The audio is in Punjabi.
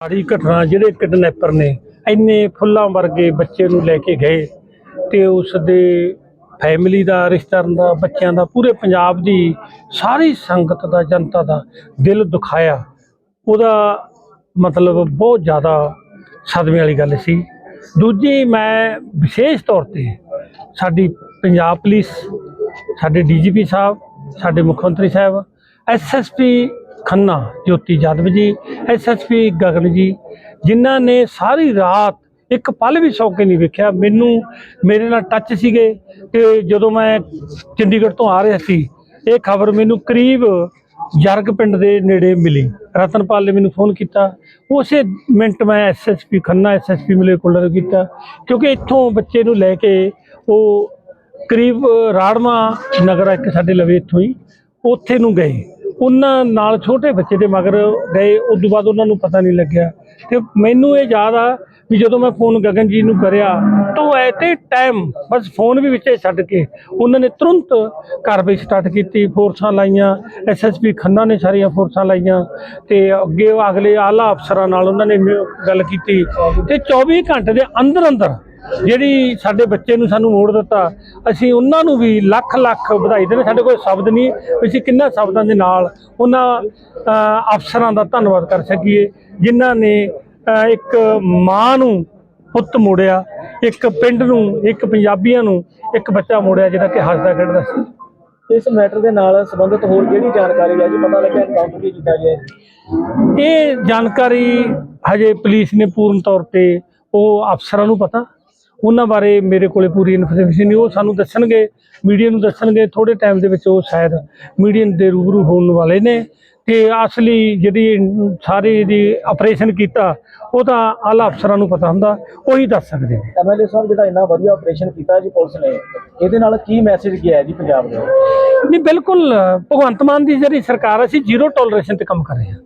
ਸਾਰੀ ਘਟਨਾ ਜਿਹੜੇ ਕਿਡਨੈਪਰ ਨੇ, ਇੰਨੇ ਫੁੱਲਾਂ ਵਰਗੇ ਬੱਚੇ ਨੂੰ ਲੈ ਕੇ ਗਏ ਤੇ ਉਸ ਦੇ ਫੈਮਿਲੀ ਦਾ ਰਿਸ਼ਤੇਦਾਰਾਂ ਦਾ, ਬੱਚਿਆਂ ਦਾ, ਪੂਰੇ ਪੰਜਾਬ ਦੀ ਸਾਰੀ ਸੰਗਤ ਦਾ, ਜਨਤਾ ਦਾ ਦਿਲ ਦੁਖਾਇਆ। ਉਹਦਾ ਮਤਲਬ ਬਹੁਤ ਜ਼ਿਆਦਾ ਸਦਮੇ ਵਾਲੀ ਗੱਲ ਸੀ। ਦੂਜੀ ਮੈਂ ਵਿਸ਼ੇਸ਼ ਤੌਰ ਤੇ ਸਾਡੀ ਪੰਜਾਬ ਪੁਲਿਸ, ਸਾਡੇ ਡੀਜੀਪੀ ਸਾਹਿਬ, ਸਾਡੇ ਮੁੱਖ ਮੰਤਰੀ ਸਾਹਿਬ ਐਸਐਸਪੀ ਖੰਨਾ, ਜੋਤੀ ਜਾਦਵ ਜੀ ਐਸਐਸਪੀ ਗਗਨ ਜੀ, ਜਿਨ੍ਹਾਂ ਨੇ ਸਾਰੀ ਰਾਤ ਇੱਕ ਪਲ ਵੀ ਸੌਕੇ ਨਹੀਂ ਵੇਖਿਆ। ਮੈਨੂੰ, ਮੇਰੇ ਨਾਲ ਟੱਚ ਸੀਗੇ ਤੇ ਜਦੋਂ ਮੈਂ ਚੰਡੀਗੜ੍ਹ ਤੋਂ ਆ ਰਿਹਾ ਸੀ, ਇਹ ਖਬਰ ਮੈਨੂੰ ਕਰੀਬ ਜਰਗ ਪਿੰਡ ਦੇ ਨੇੜੇ ਮਿਲੀ। ਰਤਨਪਾਲ ਨੇ ਮੈਨੂੰ ਫੋਨ ਕੀਤਾ। ਉਸੇ ਮਿੰਟ ਮੈਂ ਐਸਐਸਪੀ ਖੰਨਾ ਐਸਐਸਪੀ ਮਿਲੇ ਕੋਲ ਕੀਤਾ, ਕਿਉਂਕਿ ਇੱਥੋਂ ਬੱਚੇ ਨੂੰ ਲੈ ਕੇ ਉਹ ਕਰੀਬ ਰਾੜਮਾ ਨਗਰ ਆ, ਇੱਕ ਸਾਡੇ ਲਵੇ ਇੱਥੋਂ ਹੀ, ਉੱਥੇ ਨੂੰ ਗਏ। ਉਹਨਾਂ ਨਾਲ ਛੋਟੇ ਬੱਚੇ ਦੇ ਮਗਰ ਗਏ, ਉਸ ਤੋਂ ਬਾਅਦ ਉਹਨਾਂ ਨੂੰ ਪਤਾ ਨਹੀਂ ਲੱਗਿਆ। ਤੇ ਮੈਨੂੰ ਇਹ ਯਾਦ ਆ ਵੀ ਜਦੋਂ ਮੈਂ ਫੋਨ ਗਗਨ ਜੀ ਨੂੰ ਕਰਿਆ, ਤਾਂ ਉਹ ਐਤੇ ਟਾਈਮ ਬਸ ਫੋਨ ਵੀ ਵਿੱਚੇ ਛੱਡ ਕੇ ਉਹਨਾਂ ਨੇ ਤੁਰੰਤ ਕਾਰਵਾਈ ਸਟਾਰਟ ਕੀਤੀ, ਫੋਰਸਾਂ ਲਾਈਆਂ ਐਸਐਸਪੀ ਖੰਨਾ ਨੇ ਸਾਰੀਆਂ ਫੋਰਸਾਂ ਲਾਈਆਂ, ਤੇ ਅੱਗੇ ਅਗਲੇ ਆਲਾ ਅਫਸਰਾਂ ਨਾਲ ਉਹਨਾਂ ਨੇ ਮ- ਗੱਲ ਕੀਤੀ। ਤੇ 24 ਘੰਟੇ ਦੇ ਅੰਦਰ ਅੰਦਰ ਜਿਹੜੀ ਸਾਡੇ ਬੱਚੇ ਨੂੰ ਸਾਨੂੰ ਮੋੜ ਦਿੱਤਾ ਅਸੀਂ ਉਹਨਾਂ ਨੂੰ ਵੀ ਲੱਖ ਲੱਖ ਵਧਾਈ ਦੇਣੇ ਸਾਡੇ ਕੋਲ ਸ਼ਬਦ ਨਹੀਂ ਅਸੀਂ ਕਿੰਨਾ ਸ਼ਬਦਾਂ ਦੇ ਨਾਲ ਉਹਨਾਂ ਅਫਸਰਾਂ ਦਾ ਧੰਨਵਾਦ ਕਰ ਸਕੀਏ ਜਿਨ੍ਹਾਂ ਨੇ ਇੱਕ ਮਾਂ ਨੂੰ ਪੁੱਤ ਮੋੜਿਆ ਇੱਕ ਪਿੰਡ ਨੂੰ ਇੱਕ ਪੰਜਾਬੀਆਂ ਨੂੰ ਇੱਕ ਬੱਚਾ ਮੋੜਿਆ ਜਿਹੜਾ ਕਿ ਹੱਸਦਾ ਖੇਡਦਾ ਸੀ। ਇਸ ਮੈਟਰ ਦੇ ਨਾਲ ਸੰਬੰਧਿਤ ਹੋਰ ਕਿਹੜੀ ਜਾਣਕਾਰੀ ਹੈ ਜੀ? ਪਤਾ ਲੱਗਿਆ ਐਨਕਾਊਂਟਰ ਵੀ ਕੀਤਾ ਗਿਆ ਇਹ ਜਾਣਕਾਰੀ ਹਜੇ ਪੁਲਿਸ ਨੇ ਪੂਰਨ ਤੌਰ ਤੇ ਉਹ ਅਫਸਰਾਂ ਨੂੰ ਪਤਾ। ਉਹਨਾਂ ਬਾਰੇ ਮੇਰੇ ਕੋਲੇ ਪੂਰੀ ਇਨਫੋਰਮੇਸ਼ਨ ਨਹੀਂ ਉਹ ਸਾਨੂੰ ਦੱਸਣਗੇ ਮੀਡੀਆ ਨੂੰ ਦੱਸਣਗੇ ਥੋੜੇ ਟਾਈਮ ਦੇ ਵਿੱਚ ਉਹ ਸ਼ਾਇਦ ਮੀਡੀਆ ਦੇ ਰੂਬਰੂ ਹੋਣ ਵਾਲੇ ਨੇ। ਤੇ ਅਸਲੀ ਜਿਹੜੀ ਸਾਰੇ ਦੀ ਆਪਰੇਸ਼ਨ ਕੀਤਾ ਉਹ ਤਾਂ ਆਲਾ ਅਫਸਰਾਂ ਨੂੰ ਪਤਾ ਹੁੰਦਾ ਉਹੀ ਦੱਸ ਸਕਦੇ ਨੇ। ਐਮਐਲਏ ਸਾਹਿਬ ਜਿਹੜਾ ਇੰਨਾ ਵਧੀਆ ਆਪਰੇਸ਼ਨ ਕੀਤਾ ਜੀ ਪੁਲਿਸ ਨੇ ਇਹਦੇ ਨਾਲ ਕੀ ਮੈਸੇਜ ਗਿਆ ਜੀ ਪੰਜਾਬ ਨੂੰ ਨਹੀਂ ਬਿਲਕੁਲ ਭਗਵੰਤ ਮਾਨ ਦੀ ਜਿਹੜੀ ਸਰਕਾਰ ਅਸੀਂ ਜ਼ੀਰੋ ਟੋਲਰੇਸ਼ਨ ਤੇ ਕੰਮ ਕਰ ਰਹੇ ਹਾਂ।